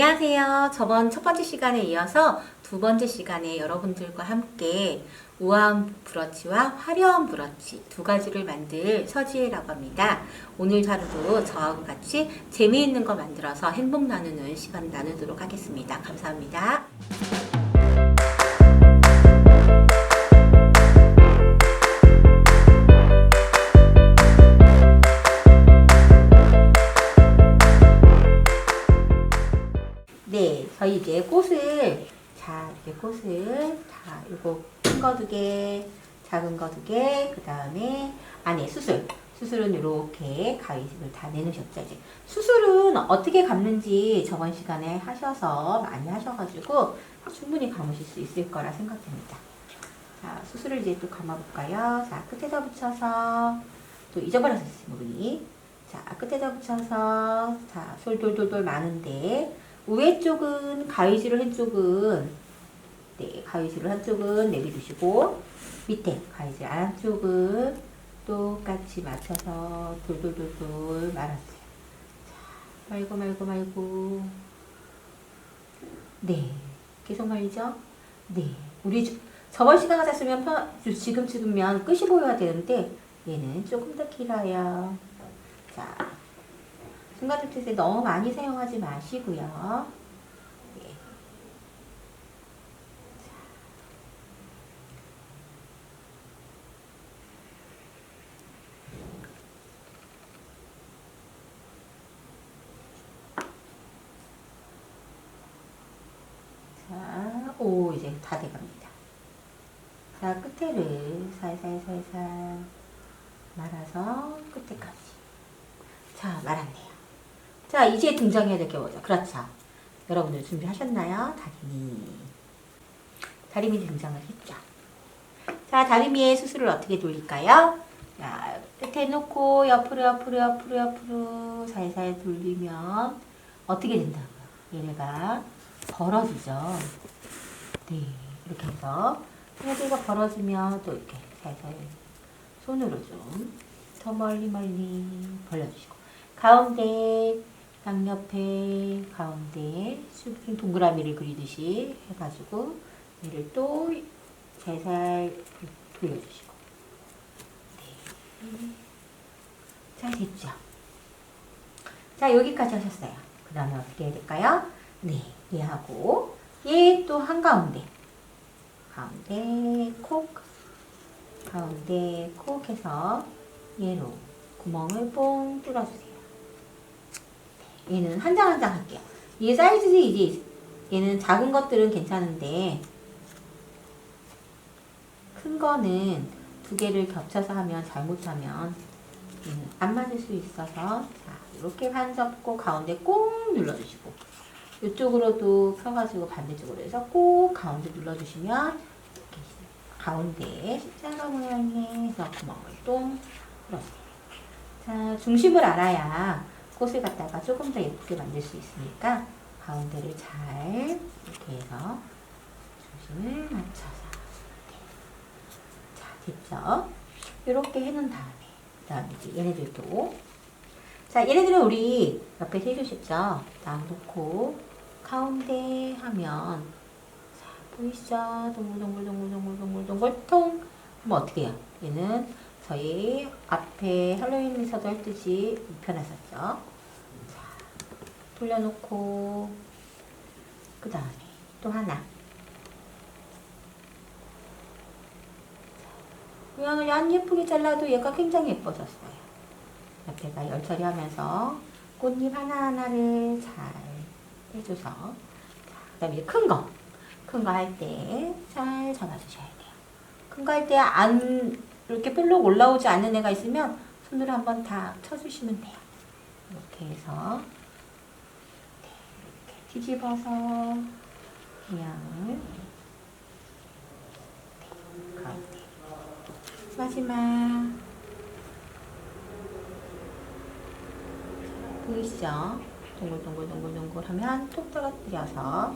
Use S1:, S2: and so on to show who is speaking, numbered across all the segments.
S1: 안녕하세요. 저번 첫 번째 시간에 이어서 두 번째 시간에 여러분들과 함께 우아한 브러치와 화려한 브러치 두 가지를 만들 서지혜라고 합니다. 오늘 하루도 저하고 같이 재미있는 거 만들어서 행복 나누는 시간 나누도록 하겠습니다. 감사합니다. 이제 꽃을 자 이렇게 꽃을 다 이거 큰 거 두 개, 작은 거 두 개, 그 다음에 안에 수술. 수술은 이렇게 가위집을 다 내놓으셨죠. 이제 수술은 어떻게 감는지 저번 시간에 하셔서 많이 하셔가지고 충분히 감으실 수 있을 거라 생각됩니다. 자, 수술을 이제 또 감아볼까요? 자, 끝에다 붙여서 또 잊어버렸었어요, 우리. 자, 끝에다 붙여서 자, 솔돌돌돌 많은데 위에 쪽은 가위질을 한 쪽은 네, 가위질을 한 쪽은 내비두시고 밑에 가위질 안한 쪽은 똑같이 맞춰서 돌돌돌돌 말았어요. 자, 말고 말고 말고 네, 계속 말이죠? 네, 우리 주- 저번 시간 같았으면 편- 지금 찍으면 끝이 보여야 되는데 얘는 조금 더 길어요. 자, 뜻에 너무 많이 사용하지 마시고요. 네. 자, 오, 이제 다 돼갑니다. 자, 끝에를 살살살살 말아서 끝에까지. 자, 말았네요. 자, 이제 등장해야 될 게 뭐죠? 그렇죠. 여러분들 준비하셨나요? 다리미. 다리미 등장을 했죠. 자, 다리미의 수술을 어떻게 돌릴까요? 자, 끝에 놓고 옆으로 옆으로 옆으로 옆으로 살살 돌리면 어떻게 된다고요? 얘네가 벌어지죠. 네, 이렇게 해서 얘네가 벌어지면 또 이렇게 살살 손으로 좀 더 멀리 멀리 벌려주시고 가운데 양옆에 가운데 슈핑 동그라미를 그리듯이 해가지고 얘를 또 살살 돌려주시고 네. 잘 됐죠? 자 여기까지 하셨어요. 그 다음에 어떻게 해야 될까요? 네, 얘하고 얘 또 한가운데 가운데 콕 가운데 콕 해서 얘로 구멍을 뽕 뚫어주세요. 얘는 한 장 한 장 할게요. 이 사이즈는 이제 얘는 작은 것들은 괜찮은데 큰 거는 두 개를 겹쳐서 하면 잘못하면 안 맞을 수 있어서 자 이렇게 반 접고 가운데 꼭 눌러주시고 이쪽으로도 펴가지고 반대쪽으로 해서 꼭 가운데 눌러주시면 이렇게 가운데 십자가 모양의 구멍을 똥 뚫어주세요. 자 중심을 알아야 꽃을 갖다가 조금 더 예쁘게 만들 수 있으니까 가운데를 잘 이렇게 해서 중심을 맞춰서 자 됐죠? 이렇게 해놓은 다음에 그 다음에 이제 얘네들도 자 얘네들은 우리 옆에 해주셨죠? 딱 놓고 가운데 하면 자 보이시죠? 동글동글동글동글동글동글 통 하면 어떻게 해요? 얘는 저희 앞에 할로윈에서도 했듯이 입혀놨었죠. 자, 돌려놓고 그 다음에 또 하나. 그냥 안 예쁘게 잘라도 얘가 굉장히 예뻐졌어요. 옆에가 열 처리하면서 꽃잎 하나하나를 잘 해줘서 자, 그 다음에 큰 거. 큰 거 할 때 잘 잡아주셔야 돼요. 큰 거 할 때 안 이렇게 볼록 올라오지 않는 애가 있으면 손으로 한번 다 쳐주시면 돼요. 이렇게 해서. 네, 이렇게 뒤집어서 네, 가운데 마지막. 보이시죠? 동글동글동글동글 하면 톡 떨어뜨려서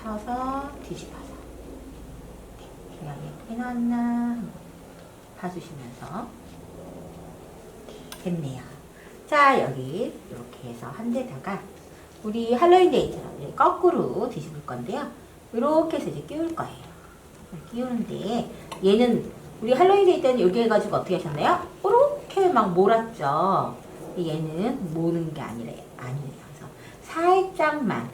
S1: 펴서 뒤집어서. 네, 그냥 예쁘게 나왔나 봐주시면서 됐네요. 자 여기 이렇게 해서 한 대다가 우리 할로윈 데이처럼 거꾸로 뒤집을 건데요. 이렇게 해서 이제 끼울 거예요. 끼우는데 얘는 우리 할로윈 데이 때는 이렇게 해가지고 어떻게 하셨나요? 이렇게 막 몰았죠. 얘는 모는 게 아니래 아니래요. 그래서 살짝만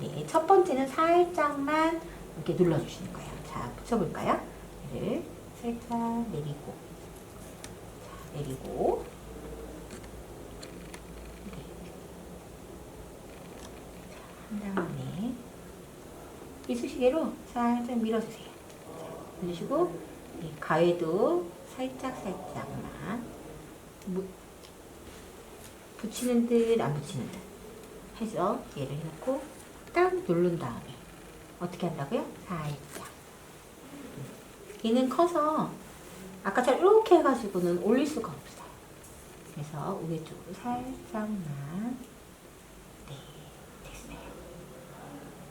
S1: 네, 첫 번째는 살짝만 이렇게 눌러주시는 거예요. 자, 붙여볼까요? 얘를 살짝 내리고 자, 내리고 네. 자, 한 다음에 이쑤시개로 살짝 밀어주세요. 자, 밀으시고 이 가위도 살짝 살짝만 무- 붙이는 듯 안 붙이는 듯 해서 얘를 넣고 딱 누른 다음에 어떻게 한다고요? 살짝 얘는 커서 아까처럼 이렇게 해가지고는 올릴 수가 없어요. 그래서 위에 쪽으로 살짝만 네 됐어요.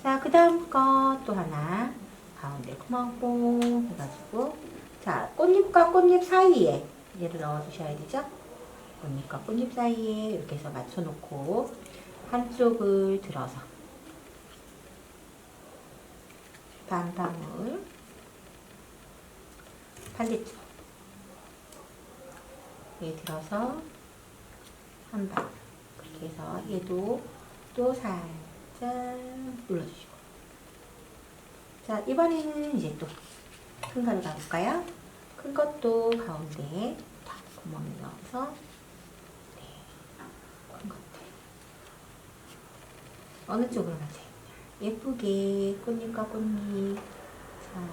S1: 자, 그 다음 거 또 하나 가운데 구멍 뽕 해가지고 자 꽃잎과 꽃잎 사이에 얘를 넣어주셔야 되죠. 꽃잎과 꽃잎 사이에 이렇게 해서 맞춰놓고 한쪽을 들어서 반 방울 반대쪽 얘 들어서 한 방 그렇게 해서 얘도 또 살짝 눌러주시고. 자 이번에는 이제 또큰 거를 가볼까요? 큰 것도 가운데 딱 구멍을 넣어서 네, 큰 것들. 어느 쪽으로 가세요? 예쁘게 꽃잎과 꽃잎 잘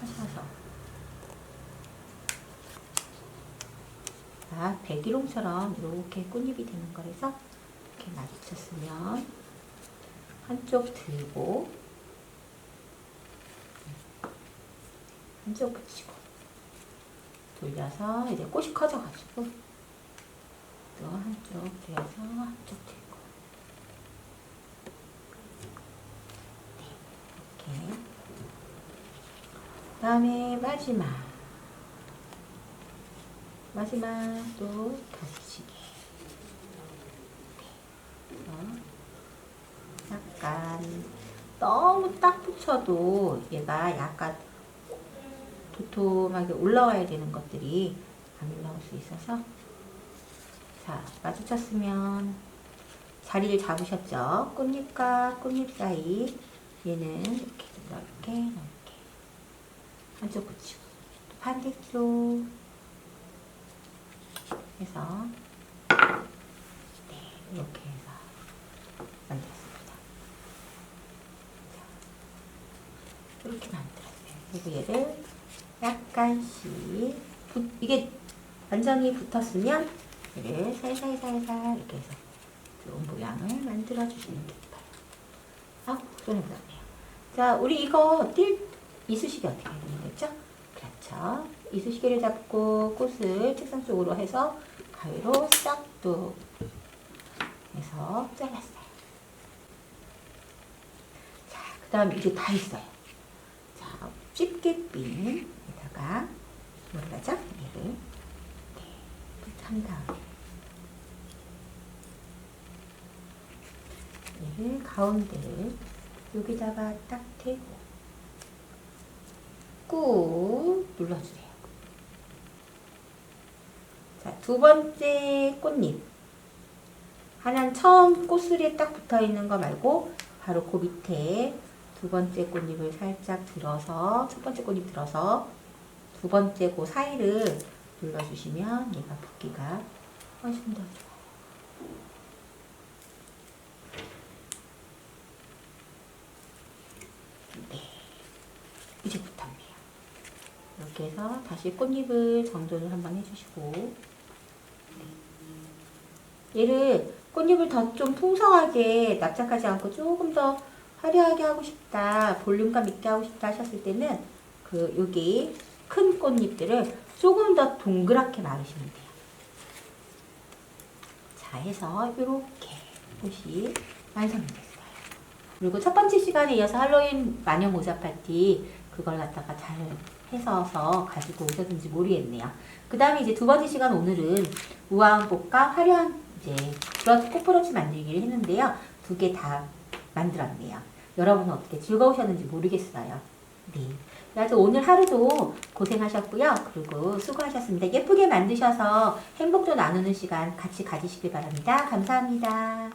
S1: 하셔서 자, 백일홍처럼 이렇게 꽃잎이 되는 거라서 이렇게 맞췄으면 한쪽 들고 한쪽 붙이고 돌려서 이제 꽃이 커져가지고 또 한쪽 들여서 한쪽 들고. 네, 이렇게. 그 다음에 마지막 마지막 또 그래서 약간 너무 딱 붙여도 얘가 약간 도톰하게 올라와야 되는 것들이 안 올라올 수 있어서 자 마주쳤으면 자리를 잡으셨죠? 꽃잎과 꽃잎 사이 얘는 이렇게 넓게 넓게. 한쪽 붙이고 또 반대쪽 해서 네 이렇게 해서 만들었습니다 자, 이렇게 만들었어요 그리고 얘를 약간씩 붙, 이게 완전히 붙었으면 얘를 살살살살 이렇게 해서 좋은 모양을 만들어 주시는 게 좋아요. 아, 손에 묻었네요. 자, 우리 이거 뛸 이쑤시개 어떻게 되는 거죠? 그렇죠. 이쑤시개를 잡고 꽃을 책상 쪽으로 해서 가위로 싹둑 해서 잘랐어요. 자, 그 다음 이제 다 했어요. 자, 집게 핀에다가 뭐를 하죠? 얘를 이렇게 한 다음에 얘를 가운데를 여기다가 딱 대고 꾹 눌러주세요. 자, 두 번째 꽃잎. 하나는 처음 꽃술에 딱 붙어 있는 거 말고 바로 그 밑에 두 번째 꽃잎을 살짝 들어서 첫 번째 꽃잎 들어서 두 번째 그 사이를 눌러주시면 얘가 붙기가 훨씬 더 좋아요. 네, 이제 붙었네요. 이렇게 해서 다시 꽃잎을 정돈을 한번 해주시고 네. 얘를 꽃잎을 더 좀 풍성하게 납작하지 않고 조금 더 화려하게 하고 싶다, 볼륨감 있게 하고 싶다 하셨을 때는 그 여기 큰 꽃잎들을 조금 더 동그랗게 마르시면 돼요. 자, 해서 이렇게 꽃이 완성이 됐어요. 그리고 첫 번째 시간에 이어서 할로윈 마녀 모자 파티 그걸 갖다가 잘 해서서 가지고 오셨는지 모르겠네요. 그 다음에 이제 두 번째 시간 오늘은 우아한 꽃과 화려한 이제 브러쉬 꽃브러쉬 만들기를 했는데요. 두 개 다 만들었네요. 여러분은 어떻게 즐거우셨는지 모르겠어요. 네. 그래서 오늘 하루도 고생하셨고요. 그리고 수고하셨습니다. 예쁘게 만드셔서 행복도 나누는 시간 같이 가지시길 바랍니다. 감사합니다.